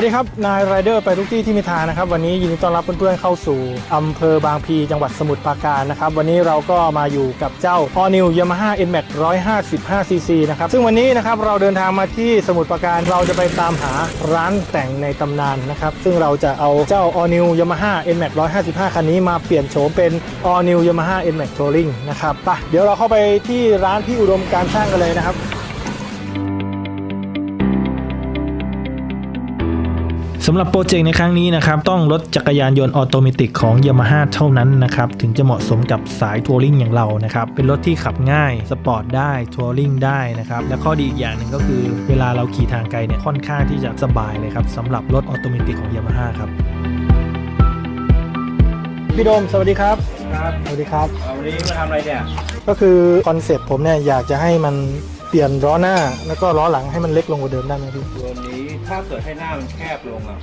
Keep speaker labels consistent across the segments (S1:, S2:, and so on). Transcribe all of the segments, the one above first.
S1: วัสดีครับ นายไรเดอร์ไปทุกที่ที่มีทางนะครับ วันนี้ยินดีต้อนรับเพื่อนๆเข้าสู่อำเภอบางพีจังหวัดสมุทรปราการนะครับ วันนี้เราก็มาอยู่กับเจ้า All New Yamaha NMAX 155cc นะครับ ซึ่งวันนี้นะครับเราเดินทางมาที่สมุทรปราการเราจะไปตามหาร้านแต่งในตำนานนะครับ ซึ่งเราจะเอาเจ้า All New Yamaha NMAX 155 คันนี้มาเปลี่ยนโฉมเป็น All New Yamaha NMAX Touring นะครับไปเดี๋ยวเราเข้าไปที่ร้านพี่อุดมการช่างกันเลยนะครับ สำหรับโปรเจกต์ในครั้งนี้นะครับต้องรถจักรยานยนต์ออโตเมติกของ Yamaha เท่านั้นนะครับถึงจะเหมาะสมกับสายทัวริงอย่างเรานะครับเป็นรถที่ขับง่ายสปอร์ตได้ทัวริงได้นะครับและข้อดีอีกอย่างหนึ่งก็คือ เวลาเราขี่ทางไกลเนี่ยค่อนข้างที่จะสบายเลยครับสำหรับรถออโตเมติกของ Yamaha ครับพี่โดมสวัสดีครับ
S2: ครับ
S1: สวัสดีครับ
S2: เอาวันนี้มาทำอะไรเนี่ย
S1: ก็คือคอนเซ็ปต์ผมเนี่ยอยากจะให้มันเปลี่ยนล้อหน้าแล้วก็ล้อหลังให้มันเล็กลงกว่าเดิมได้ไหมพี่
S2: ตัวนี้ ถ้าเกิดให้หน้ามันแคบลงอะ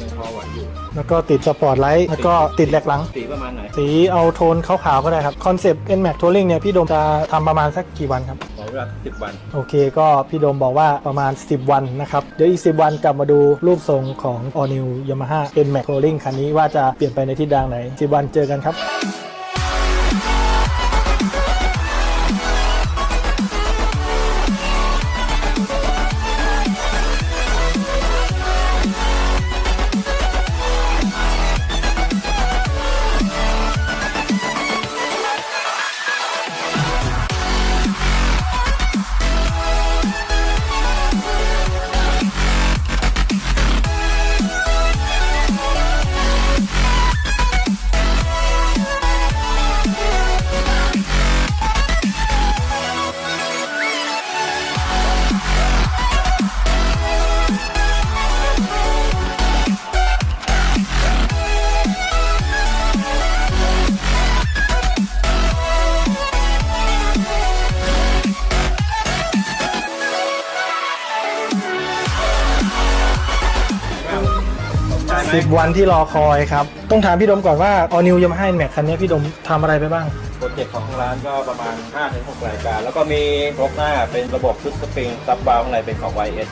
S2: ยังพอไหวอยู่
S1: แล้วก็ติดสปอร์ตไลท์แล้วก็ติดแหลกหลัง
S2: สีประมาณไหน
S1: สีเอาโทนขาวๆก็ได้ครับ คอนเซปต์ NMAX Touring เนี่ย พี่โดมจะทำประมาณสักกี่วันครับ
S2: ขอเวลาสิบวัน
S1: โอเคก็พี่โดมบอกว่าประมาณ 10 วันนะครับ เดี๋ยวอีก 10 วันกลับมาดูรูปทรงของ All New Yamaha NMAX Touring คันนี้ว่าจะเปลี่ยนไปในทิศทางไหน 10 วันเจอกันครับ
S2: ใจไหม
S1: 10วันที่รอคอยครับ ต้องถามพี่ดมก่อนว่า All New Yamaha NMAX คันนี้พี่ดมทำอะไรไปบ้าง
S2: โปรเจกต์ของร้านก็ประมาณ 5-6 รายการ แล้วก็มีรกหน้าเป็นระบบชุดสปริงซับบาร์อะไรเป็นของ YS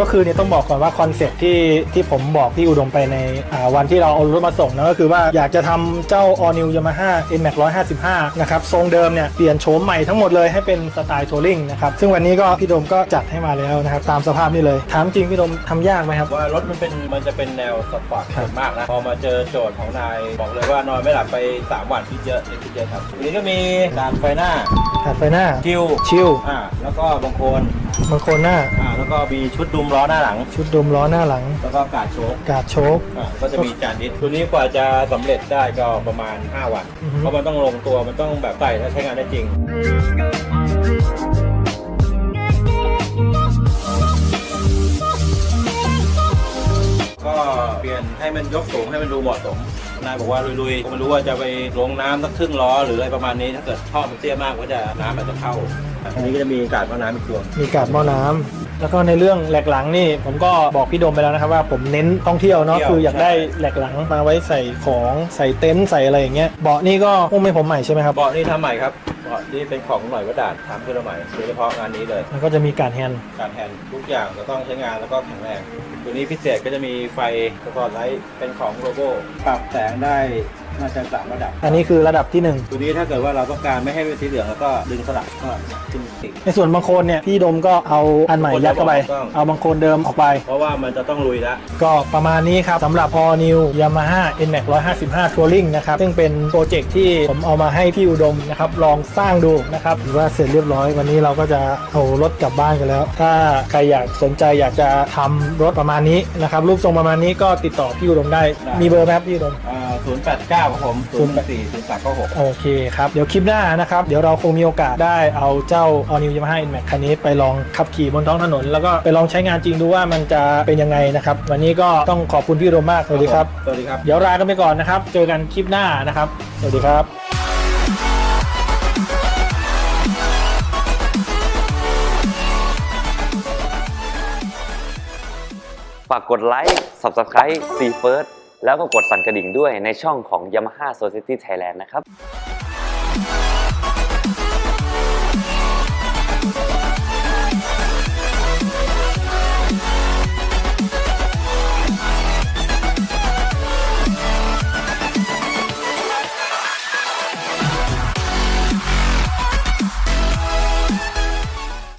S1: ก็คือเนี่ยต้องบอกก่อนว่าคอนเซ็ปต์ที่ที่ผมบอกพี่อุดมไปในอ่าวันที่เราเอารถมาส่งนะก็คือว่าอยากจะทำเจ้า All New Yamaha NMAX 155 นะครับ ทรงเดิมเนี่ยเปลี่ยนโฉมใหม่ทั้งหมดเลยให้เป็นสไตล์ทัวริงนะครับ ซึ่งวันนี้ก็พี่โดมก็จัดให้มาแล้วนะครับ ตามสภาพนี้เลย ถามจริงพี่โดมทำยากไหมครับ
S2: ว่ารถมันเป็นมันจะเป็นแนวสปอร์ต
S1: ครับ
S2: มากนะ พอมาเจอโจทย์ของนาย บอกเลยว่านอนไม่หลับไป 3 วันคิดเยอะคิดเยอะครับวันนี้ก็มีการไฟหน้า
S1: ขาดไฟหน้า
S2: คิว
S1: ชิล
S2: อ่าแล้วก็บางโคน
S1: บางโคนหน้า
S2: อ่าแล้วก็มีชุดดุมล้อหน้าหลัง
S1: ชุดดมล้อหน้าหลัง
S2: แล้วก็กาดโชก
S1: กาดโชค
S2: อ่าก็จะมีจานดิสตัวนี้กว่าจะสำเร็จได้ก็ประมาณ 5 วัน
S1: อือฮึ
S2: เพราะมันต้องลงตัวมันต้องแบบใส่ถ้าใช้งานได้จริง ก็เปลี่ยนให้มันยกสูงให้มันดูเหมาะสม นายบอกว่าลุยๆผมไม่รู้ว่าจะไปลงน้ำสักครึ่งล้อหรืออะไรประมาณนี้ถ้าเกิดท่อมันเตี้ยมากก็จะน้ำมันจะเข้าอันนี้ก็จะมีการว่าน้ำอีกตัว
S1: มีกาดหม้อน้ำแล้วก็ในเรื่องแหลกหลังนี่ผมก็บอกพี่โดมไปแล้วนะครับว่าผมเน้นท่องเที่ยวเนาะ
S2: เที่ยว
S1: คืออยากได้
S2: ใช่
S1: แหลกหลังมาไว้ใส่ของใส่เต็นท์ใส่อะไรอย่างเงี้ยเบาะนี่ก็พุ่งไม่ผมใหม่ใช่ไหมครับ
S2: เบาะนี่ทำใหม่ครับ เบาะนี่เป็นของหน่อยวัดดาดทำขึ้นมาใหม่โดยเฉพาะงานนี้เลย
S1: แล้วก็จะมีการแฮนด์
S2: การแทนทุกอย่างจะต้องใช้งานแล้วก็แข็งแรง ตัวนี้พิเศษก็จะมีไฟสปอตไลท์เป็นของโลโก้ปรับแสงได้ น่าจะสามระดับ
S1: อันนี้คือระดับที่หนึ่ง
S2: ตัวนี้ถ้าเกิดว่าเราต้องการไม่ให้เป็นสีเหลืองแล้วก็ดึงสลักก็ขึ้นติด
S1: ในส่วนบางโคนเนี่ยพี่โดมก็เอาอันใหม่ยัดเข้าไป
S2: ถูกต้อง
S1: เอาบางโคนเดิมออกไป
S2: เพราะว่ามันจะต้องลุยแล้ว
S1: ก็ประมาณนี้ครับสำหรับ All New Yamaha NMAX 155 Touring นะครับ ซึ่งเป็นโปรเจกต์ที่ผมเอามาให้พี่อุดมนะครับลองสร้างดูนะครับถือว่าเสร็จเรียบร้อยวันนี้เราก็จะเอารถกลับบ้านกันแล้ว ถ้าใครอยากสนใจอยากจะทำรถประมาณนี้นะครับรูปทรงประมาณนี้ก็ติดต่อพี่อุดมได้
S2: ได้
S1: มีเบอร์ไหมครับพี่อุดม
S2: ศูนย์แปดเก้าครับผมศูนย์สี่ศูนย์สามเก้าหก
S1: โอเคครับ เดี๋ยวคลิปหน้านะครับ เดี๋ยวเราคงมีโอกาสได้เอาเจ้า All New Yamaha NMAX คันนี้ไปลองขับขี่บนท้องถนน แล้วก็ไปลองใช้งานจริงดูว่ามันจะเป็นยังไงนะครับ วันนี้ก็ต้องขอบคุณพี่อุดมมากสวัสดีครับ
S2: สวัสดีครับ
S1: เดี๋ยวลากันไปก่อนนะครับ เจอกันคลิปหน้านะครับ สวัสดีครับ
S3: ฝากกดไลค์ Subscribe ซีเฟิร์ส แล้วก็กดสั่นกระดิ่งด้วยในช่องของ Yamaha Society Thailand นะครับ